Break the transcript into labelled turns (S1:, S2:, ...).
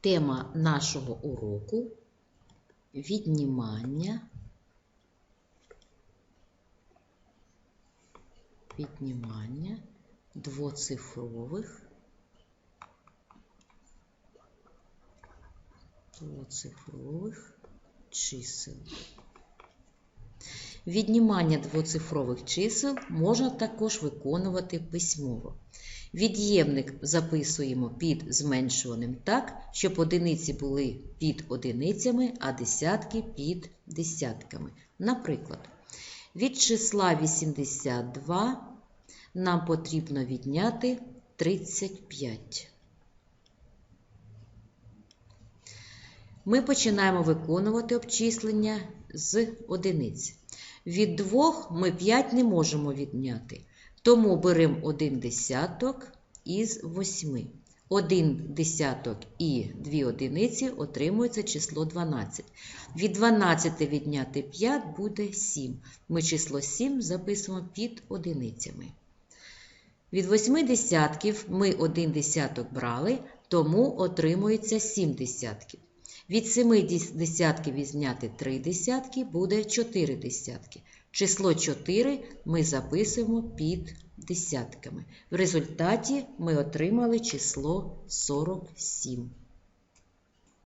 S1: Тема нашого уроку віднімання. Віднімання двоцифрових двоцифрових чисел. Віднімання двоцифрових чисел можна також виконувати письмово. Від'ємник записуємо під зменшуваним так, щоб одиниці були під одиницями, а десятки під десятками. Наприклад, від числа 82 нам потрібно відняти 35. Ми починаємо виконувати обчислення з одиниць. Від 2 ми 5 не можемо відняти. Тому беремо один десяток із 8. Один десяток і 2 одиниці отримується число 12. Від 12 відняти 5 буде 7. Ми число 7 записуємо під одиницями. Від 8 десятків ми один десяток брали, тому отримується 7 десятків. Від 7 десятків відзняти 3 десятки буде 4 десятки. Число 4 ми записуємо під десятками. В результаті ми отримали число 47.